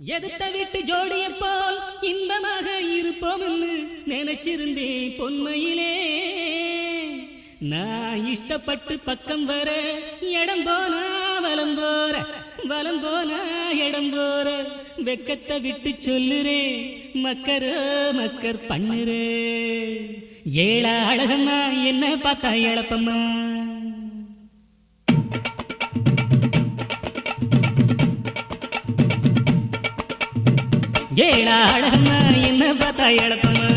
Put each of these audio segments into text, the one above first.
எதிர்த்த வீட்டு ஜோடிய போல் இன்பமாக இருப்போம்னு நினைச்சிருந்தேன் பொன்மையிலே. நான் இஷ்டப்பட்டு பக்கம் வர இடம் போனா வலம் போற வலம் போனா இடம் போற. வெக்கத்தை விட்டு சொல்லுறே மக்கரோ மக்கர் பண்ணுறே. ஏழா அழகம்மா என்ன பார்த்தா இழப்பம்மா? ஏழா அழகம்மா என்ன பார்த்தா இழப்பம்மா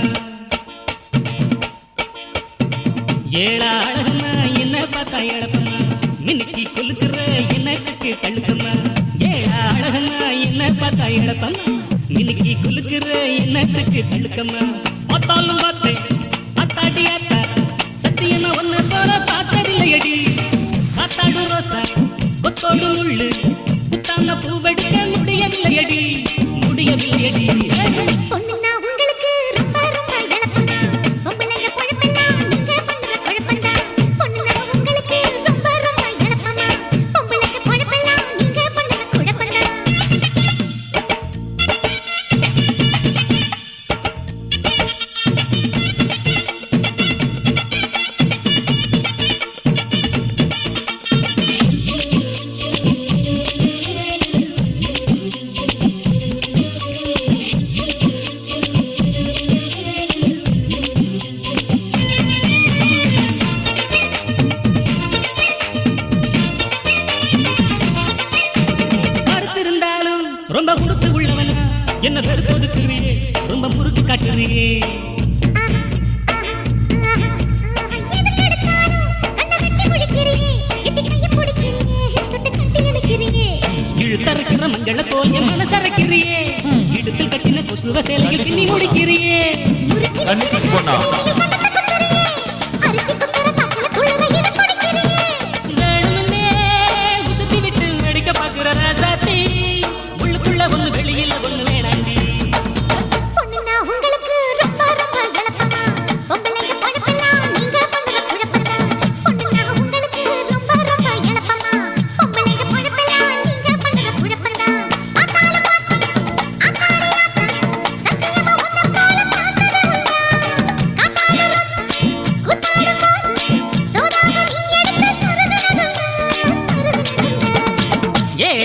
ஏழா அழகம்மா என்ன பார்த்தா இழப்பம்மா மின்னுக்கு கொலுக்குற என்னத்துக்கு கழுக்கம்மா ஏழா அழகம்மா என்ன பார்த்தா இழப்பம்மா மின்னுக்கு கொலுக்குற என்னத்துக்கு கழுக்கம்மா பார்த்தாலும் பார்த்தேன். ಕಿಡಿ ரொம்ப முறுக்கு உள்ளவன? என்ன வெறுத்து ஒதுக்குறியே ரொம்ப முறுக்கு காட்டுறியே. எதுக்கு எடுத்தாலும் கண்ணை மங்கள போல் என் மனசரைக்கிறியே இடுப்பில் கட்டின கொசுவ சேலையில் பின்னி முடிக்கிறியே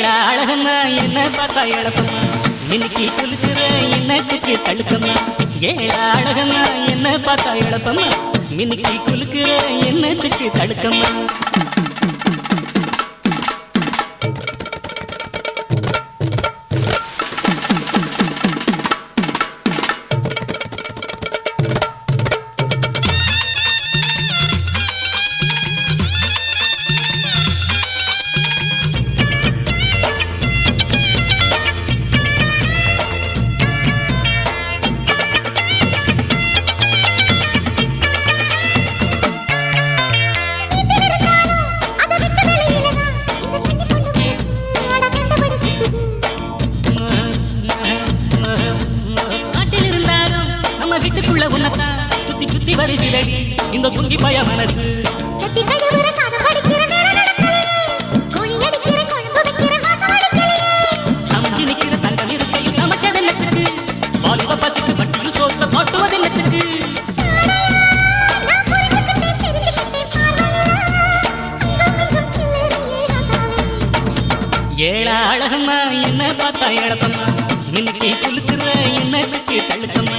ஏழா அழகம்மா என்ன பார்த்தா இழப்பம்மா? இன்னைக்கு குளிக்கிற என்ன தூக்கி தழுக்கம்மா ஏழா அழகம்மா என்ன பார்த்தா இழப்பம்மா? இன்னைக்கு குளிக்கிற என்ன தூக்கி தழுக்கம்மா அடிக்கிற இந்த சுங்கி பய மனசு. சமைஞ்சு நிக்கிற தங்க நிறத்தையும் சமைச்சது வாலிப சோத்த போட்டுவது என்னத்துக்கு ஏழா அழகம்மா என்ன பார்த்தா இழப்பம்மா இன்னைக்கு குலுக்குற என்னத்துக்கு தள்ளுக்கம்மா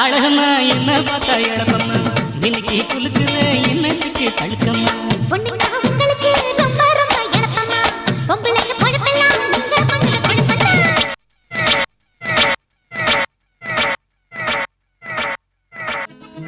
அழகம்மா என்ன பார்த்தா இழப்பம்மா? இன்னைக்கு குலுக்கு